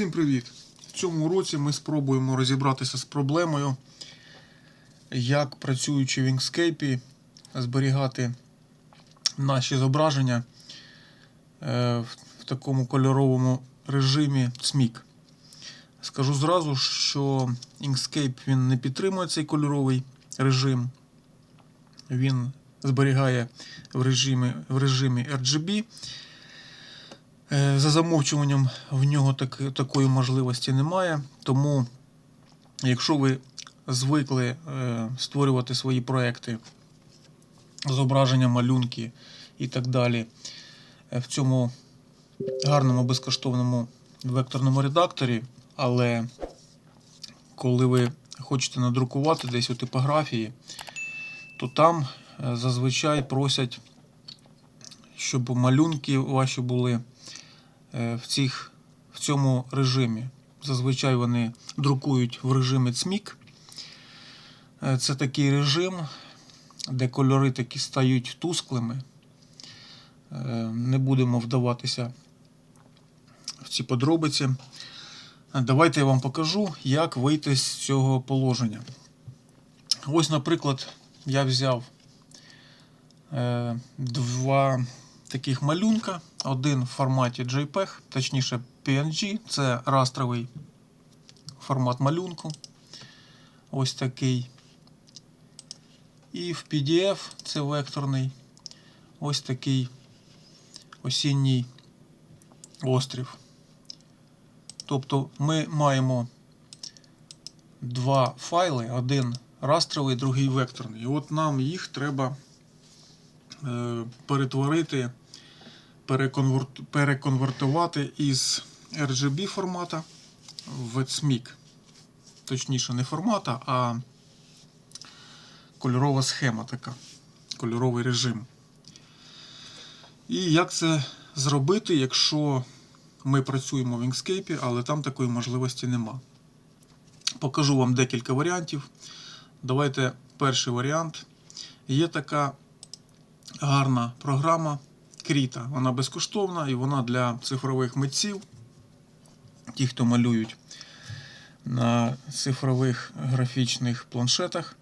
Всім привіт! В цьому уроці ми спробуємо розібратися з проблемою, як працюючи в Inkscape, зберігати наші зображення е, в такому кольоровому режимі SMIC. Скажу зразу, що Inkscape він не підтримує цей кольоровий режим. Він зберігає в режимі, в режимі RGB. Е, За замовчуванням в нього так, такої можливості немає. Тому, якщо ви звикли е, створювати свої проекти, зображення, малюнки і так далі е, в цьому гарному безкоштовному векторному редакторі, але коли ви хочете надрукувати десь у типографії, то там зазвичай просять, щоб малюнки ваші були в, цих, в цьому режимі. Зазвичай вони друкують в режимі CMYK. Е, Це такий режим, де кольори такі стають тусклими. Е, Не будемо вдаватися в ці подробиці. Е, Давайте я вам покажу, як вийти з цього положення. Ось, наприклад, я взяв е, два таких малюнка. Один в форматі JPEG, точніше PNG, це растровий формат малюнку. Ось такий. І в PDF це векторний. Ось такий осінній острів. Тобто ми маємо два файли, один растровий, другий векторний. І от нам їх треба е, перетворити, переконвертувати із RGB формата в SMIC. Точніше, не формата, а кольорова схема така, кольоровий режим. І як це зробити, якщо ми працюємо в Inkscape, але там такої можливості нема. Покажу вам декілька варіантів. Давайте перший варіант. Є така гарна програма Кріта. Вона безкоштовна і вона для цифрових митців, ті, хто малюють на цифрових графічних планшетах.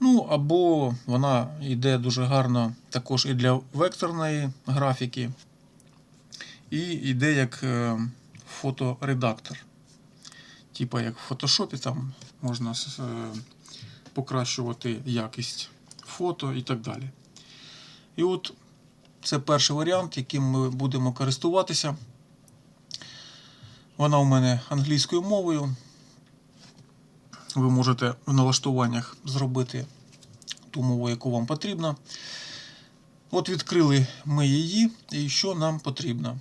Ну, або вона йде дуже гарно також і для векторної графіки, і йде як е, фоторедактор. Типа як в фотошопі там можна е, покращувати якість фото і так далі. І от це перший варіант, яким ми будемо користуватися. Вона у мене англійською мовою. Ви можете в налаштуваннях зробити ту мову, яку вам потрібно. От відкрили ми її, і що нам потрібно?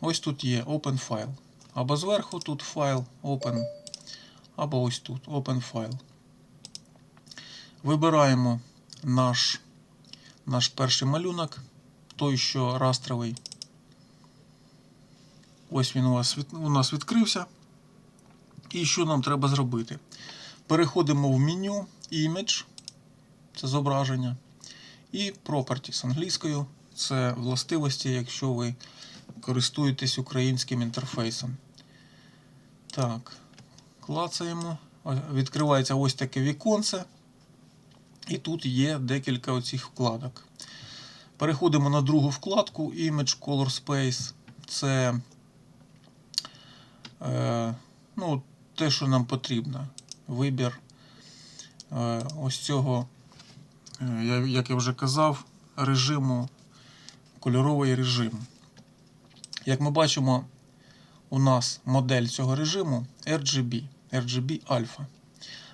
Ось тут є Open File. Або зверху тут файл Open, або ось тут Open File. Вибираємо наш, наш перший малюнок, той, що растровий. Ось він у, від- у нас відкрився. І що нам треба зробити? Переходимо в меню Image, це зображення, і Properties англійською. Це властивості, якщо ви користуєтесь українським інтерфейсом. Так, клацаємо. Відкривається ось таке віконце. І тут є декілька оцих вкладок. Переходимо на другу вкладку Image Color Space. Це е, ну, те, що нам потрібно. Вибір е, ось цього, е, як я вже казав, режиму, кольоровий режим. Як ми бачимо, у нас модель цього режиму RGB, RGB Alpha.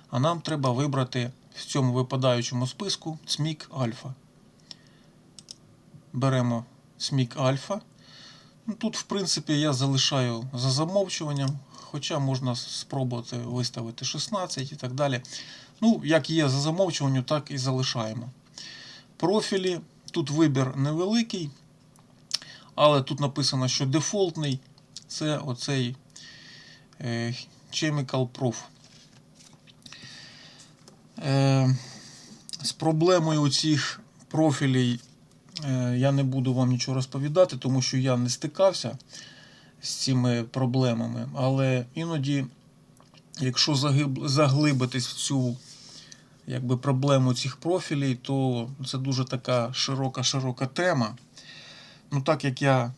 А нам треба вибрати в цьому випадаючому списку SMIC Alpha. Беремо SMIC Alpha. Ну, Тут, в принципі, я залишаю за замовчуванням, хоча можна спробувати виставити 16 і так далі. Ну, як є за замовчуванням, так і залишаємо. Профілі. Тут вибір невеликий, але тут написано, що дефолтний це оцей е, Chemical Proof. Е, з проблемою цих профілей я не буду вам нічого розповідати, тому що я не стикався. з цими проблемами. Але іноді, якщо заглибитись в цю якби, проблему цих профілей, то це дуже така широка-широка тема. Ну, так як я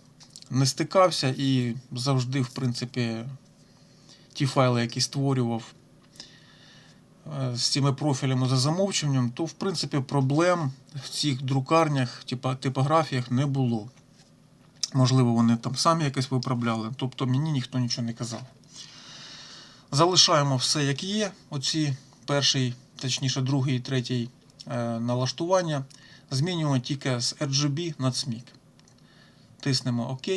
не стикався і завжди, в принципі, ті файли, які створював е, з цими профілями за замовчуванням, то в принципі проблем в цих друкарнях, типографіях не було. Можливо, вони там самі якось виправляли, тобто мені ніхто нічого не казав. Залишаємо все як є. Оці перший, точніше, другий і третій е, налаштування. Змінюємо тільки з RGB на CMYK. Тиснемо ОК.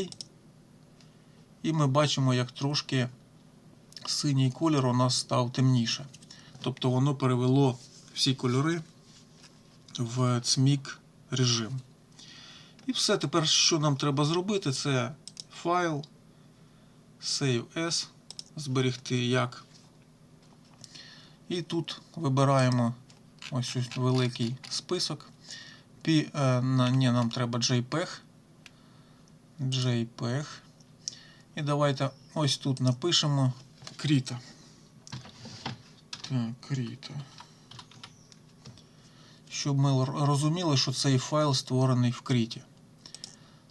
І ми бачимо, як трошки синій колір у нас став темніше. Тобто воно перевело всі кольори в CMYK режим. І все, тепер що нам треба зробити, це файл, Save as, зберегти як. І тут вибираємо ось ось великий список. Пі, е, ні, нам треба JPEG. JPEG. І давайте ось тут напишемо Кріта. Так, Кріта. Щоб ми розуміли, що цей файл створений в Кріті.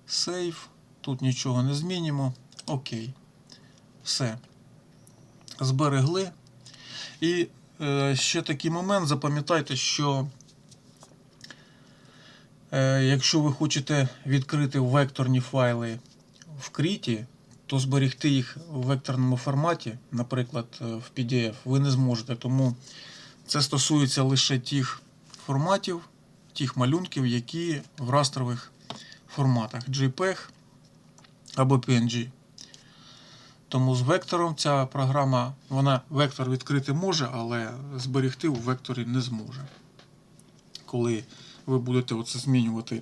Save. Тут нічого не змінимо. Окей. Все. Зберегли. І е, ще такий момент. Запам'ятайте, що е, якщо ви хочете відкрити векторні файли в Кріті, то зберегти їх в векторному форматі, наприклад, е, в PDF, ви не зможете. Тому це стосується лише тих форматів, тих малюнків, які в растрових форматах JPEG або PNG. Тому з вектором ця програма, вона вектор відкрити може, але зберегти у векторі не зможе. Коли ви будете оце змінювати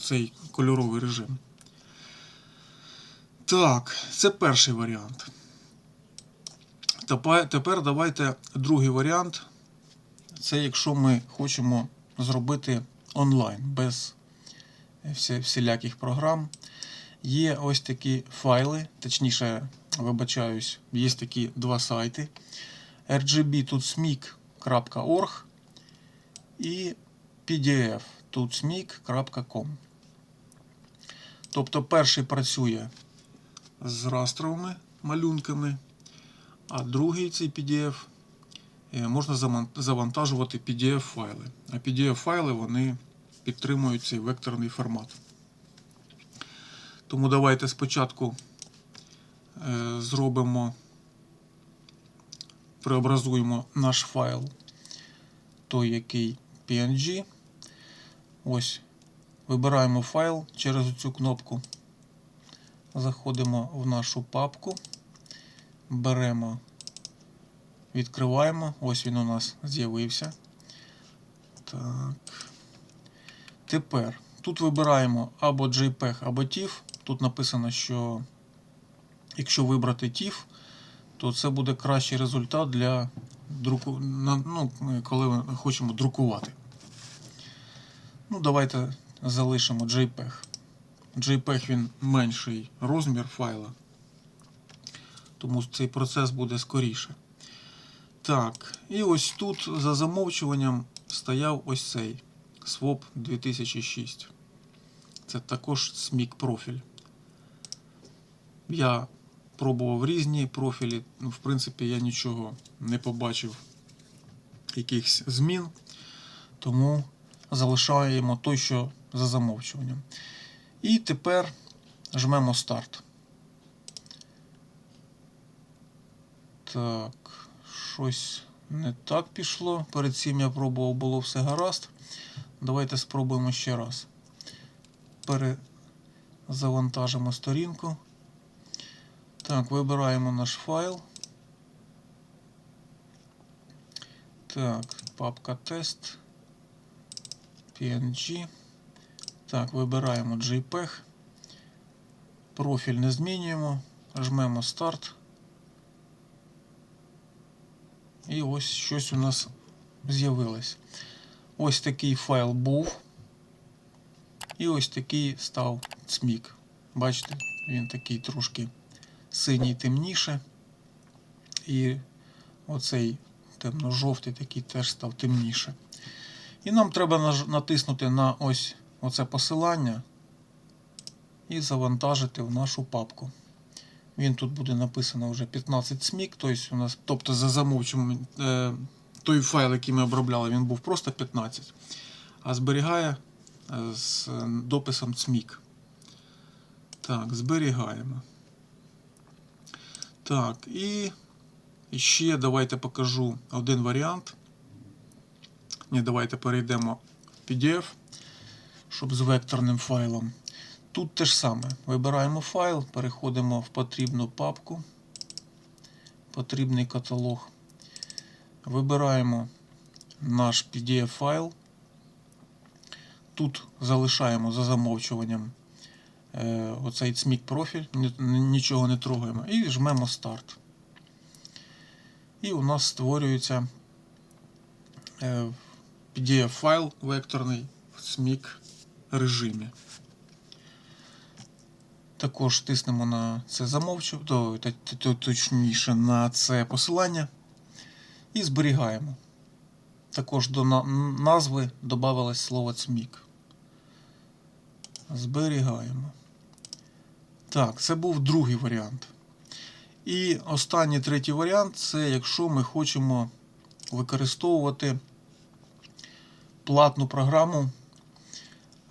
цей кольоровий режим. Так, це перший варіант. Тепер, давайте другий варіант. Це якщо ми хочемо зробити онлайн без всіляких програм. Є ось такі файли, точніше, вибачаюсь, є такі два сайти. rgbtutsmic.org і pdf.tutsmic.com. Тобто перший працює з растровими малюнками, а другий цей PDF е, можна завантажувати PDF-файли. А PDF-файли вони підтримують цей векторний формат. Тому давайте спочатку е, зробимо, преобразуємо наш файл, той який PNG. Ось, вибираємо файл через цю кнопку. Заходимо в нашу папку, беремо, відкриваємо. Ось він у нас з'явився. Так. Тепер тут вибираємо або JPEG, або TIFF. Тут написано, що якщо вибрати TIFF, то це буде кращий результат для друку... ну, коли ми хочемо друкувати. Ну, давайте залишимо JPEG. JPEG він менший розмір файла, тому цей процес буде скоріше. Так, і ось тут за замовчуванням стояв ось цей SWOP 2006. Це також SMIC профіль. Я пробував різні профілі. Ну, в принципі, я нічого не побачив, якихось змін. Тому залишаємо той, що за замовчуванням. І тепер жмемо старт. Так, щось не так пішло. Перед цим я пробував, було все гаразд. Давайте спробуємо ще раз. Перезавантажимо сторінку. Так, вибираємо наш файл. Так, папка тест. PNG. Так, вибираємо JPEG. Профіль не змінюємо. Жмемо старт. І ось щось у нас з'явилось. Ось такий файл був. І ось такий став цмік. Бачите, він такий трошки синій темніше. І оцей темно-жовтий такий теж став темніше. І нам треба натиснути на ось оце посилання і завантажити в нашу папку. Він тут буде написано вже 15 смік, тобто у нас, тобто за замовчуванням е, той файл, який ми обробляли, він був просто 15, а зберігає е, з дописом цмік. Так, зберігаємо. Так, і ще давайте покажу один варіант. Ні, давайте перейдемо в PDF, щоб з векторним файлом. Тут те ж саме. Вибираємо файл, переходимо в потрібну папку, потрібний каталог. Вибираємо наш PDF файл. Тут залишаємо за замовчуванням е, оцей цмік профіль, нічого не трогаємо, і жмемо старт. І у нас створюється е, PDF файл векторний в цмік режимі. Також тиснемо на це замовчу, то, то- то- точніше на це посилання і зберігаємо. Також до на- назви додавалось слово цмік. Зберігаємо. Так, це був другий варіант. І останній третій варіант це якщо ми хочемо використовувати платну програму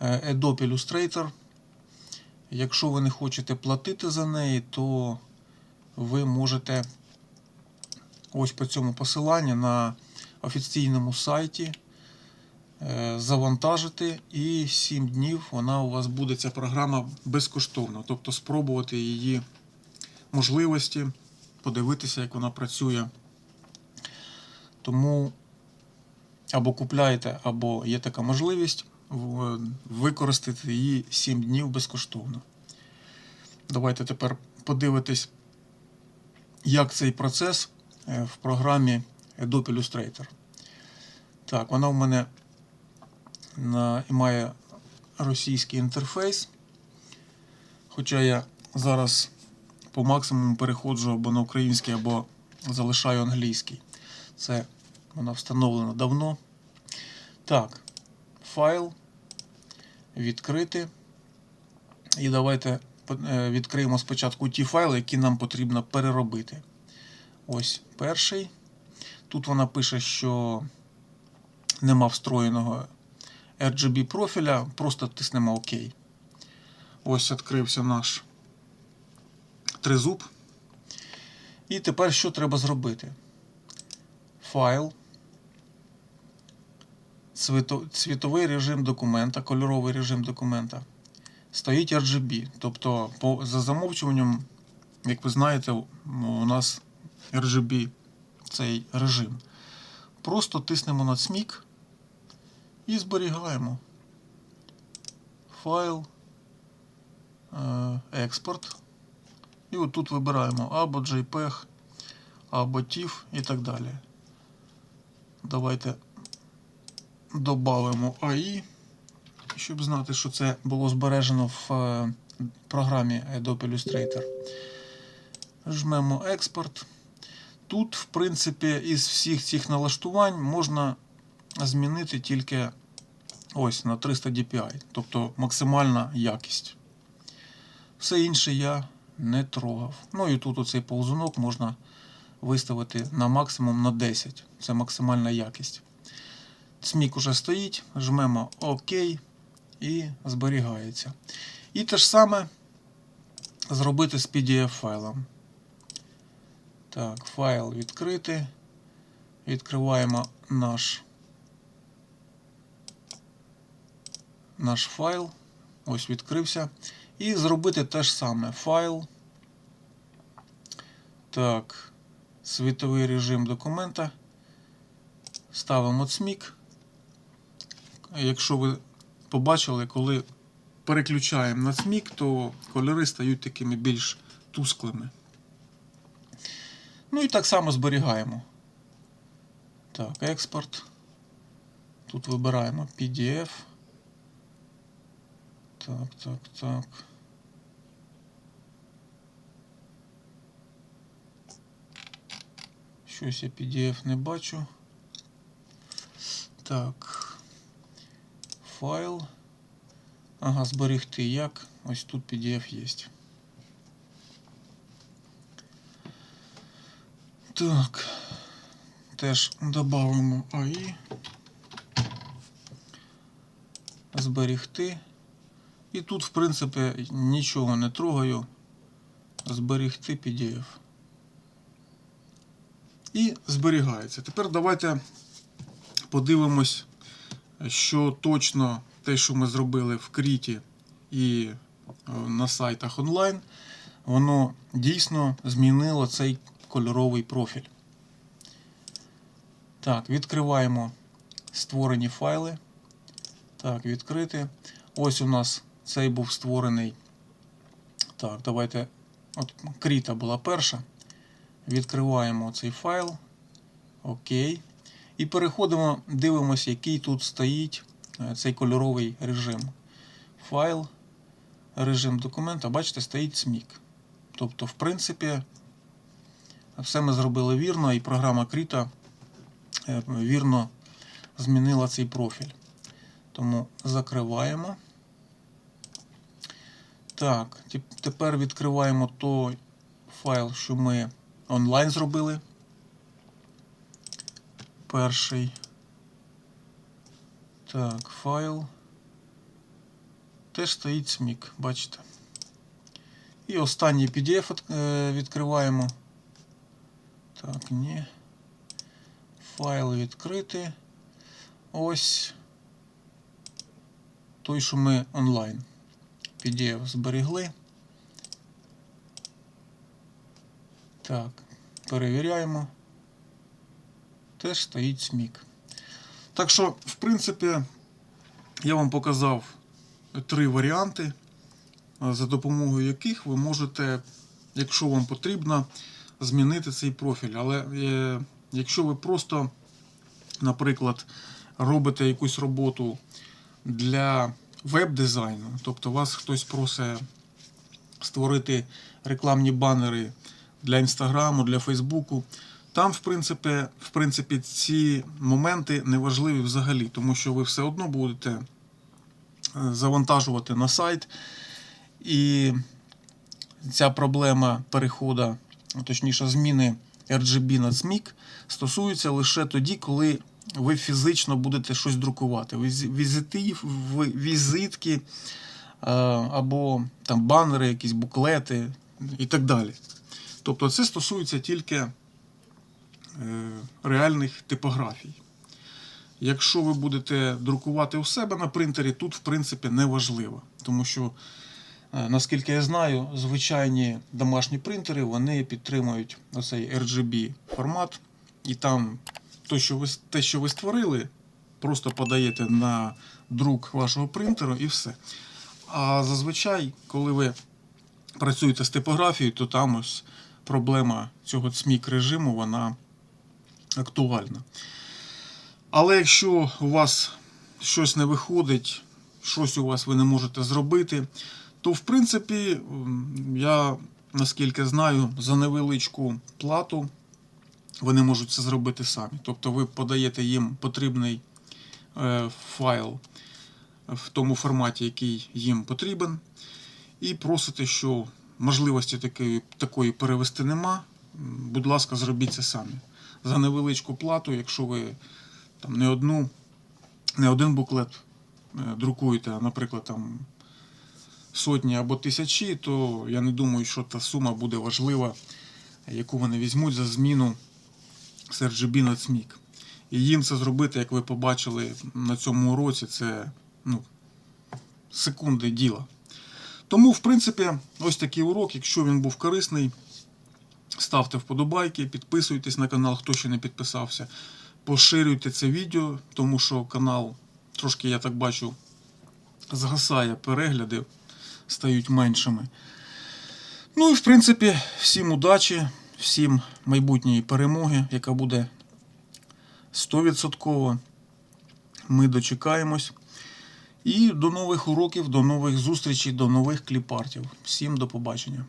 Adobe Illustrator. Якщо ви не хочете платити за неї, то ви можете ось по цьому посиланню на офіційному сайті е, завантажити, і 7 днів вона у вас буде ця програма безкоштовно. Тобто спробувати її можливості, подивитися, як вона працює. Тому або купляєте, або є така можливість використати її 7 днів безкоштовно. Давайте тепер подивитись, як цей процес е, в програмі Adobe Illustrator. Так, вона в мене на, має російський інтерфейс. Хоча я зараз по максимуму переходжу або на український, або залишаю англійський. Це вона встановлена давно. Так, файл відкрити. І давайте е, відкриємо спочатку ті файли, які нам потрібно переробити. Ось перший. Тут вона пише, що нема встроєного RGB профіля, просто тиснемо ОК. Ось відкрився наш тризуб. І тепер що треба зробити? Файл, цвітовий режим документа, кольоровий режим документа. Стоїть RGB. Тобто, по, за замовчуванням, як ви знаєте, у нас RGB цей режим. Просто тиснемо на цмік і зберігаємо. Файл, е, експорт. І отут вибираємо або JPEG, або TIFF і так далі. Давайте додамо AI, щоб знати, що це було збережено в е, програмі Adobe Illustrator. Жмемо експорт. Тут, в принципі, із всіх цих налаштувань можна змінити тільки ось на 300 DPI, тобто максимальна якість. Все інше я не трогав. Ну і тут оцей ползунок можна виставити на максимум на 10. Це максимальна якість. Смік уже стоїть, жмемо ОК і зберігається. І те ж саме зробити з PDF файлом. Так, файл відкрити. Відкриваємо наш, наш файл. Ось відкрився. І зробити те ж саме. Файл. Так, світовий режим документа. Ставимо цмік. Якщо ви побачили, коли переключаємо на цмік, то кольори стають такими більш тусклими. Ну і так само зберігаємо. Так, експорт. Тут вибираємо PDF. Так, так, так. Щось я PDF не бачу. Так. Файл. Ага, зберегти як. Ось тут PDF є. Так. Теж додамо AI. Зберегти. І тут, в принципі, нічого не трогаю. Зберегти PDF. І зберігається. Тепер давайте подивимось, що точно те, що ми зробили в Кріті і е, на сайтах онлайн, воно дійсно змінило цей кольоровий профіль. Так, відкриваємо створені файли. Так, відкрити. Ось у нас цей був створений. Так, давайте. От Кріта була перша. Відкриваємо цей файл. Окей. І переходимо, дивимося, який тут стоїть е, цей кольоровий режим. Файл, режим документа, бачите, стоїть смік. Тобто, в принципі, все ми зробили вірно, і програма Кріта е, вірно змінила цей профіль. Тому закриваємо. Так, тепер відкриваємо той файл, що ми онлайн зробили. Перший. Так, файл. Теж стоїть смік, бачите. І останній PDF е, відкриваємо. Так, ні. Файл відкрити. Ось той, що ми онлайн. PDF зберегли. Так, перевіряємо. Теж стоїть смік. Так що, в принципі, я вам показав три варіанти, е, за допомогою яких ви можете, якщо вам потрібно, змінити цей профіль. Але е, якщо ви просто, наприклад, робите якусь роботу для веб-дизайну, тобто вас хтось просить створити рекламні банери для інстаграму, для Фейсбуку. Там, в принципі, в принципі, ці моменти не важливі взагалі, тому що ви все одно будете е, завантажувати на сайт. І ця проблема переходу, точніше, зміни RGB на SMIC стосується лише тоді, коли ви фізично будете щось друкувати. Віз- Візити, ви- візитки е, або там банери, якісь буклети і так далі. Тобто це стосується тільки реальних типографій. Якщо ви будете друкувати у себе на принтері, тут в принципі не важливо, тому що, е, наскільки я знаю, звичайні домашні принтери вони підтримують оцей RGB формат, і там то, що ви, те, що ви створили, просто подаєте на друк вашого принтеру і все. А зазвичай, коли ви працюєте з типографією, то там ось проблема цього цмік режиму вона актуальна. Але якщо у вас щось не виходить, щось у вас ви не можете зробити, то в принципі, я наскільки знаю, за невеличку плату вони можуть це зробити самі. Тобто ви подаєте їм потрібний е, файл в тому форматі, який їм потрібен, і просите, що можливості такої, такої перевести нема. Будь ласка, зробіть це самі. За невеличку плату, якщо ви там не одну, не один буклет е, друкуєте, а, наприклад, там сотні або тисячі, то я не думаю, що та сума буде важлива, яку вони візьмуть за зміну RGB на CMYK. І їм це зробити, як ви побачили на цьому уроці, це ну, секунди діла. Тому, в принципі, ось такий урок. Якщо він був корисний, ставте вподобайки, підписуйтесь на канал, хто ще не підписався. Поширюйте це відео, тому що канал трошки, я так бачу, згасає перегляди, стають меншими. Ну і в принципі, всім удачі, всім майбутньої перемоги, яка буде 100%. Ми дочекаємось. І до нових уроків, до нових зустрічей, до нових кліпартів. Всім до побачення.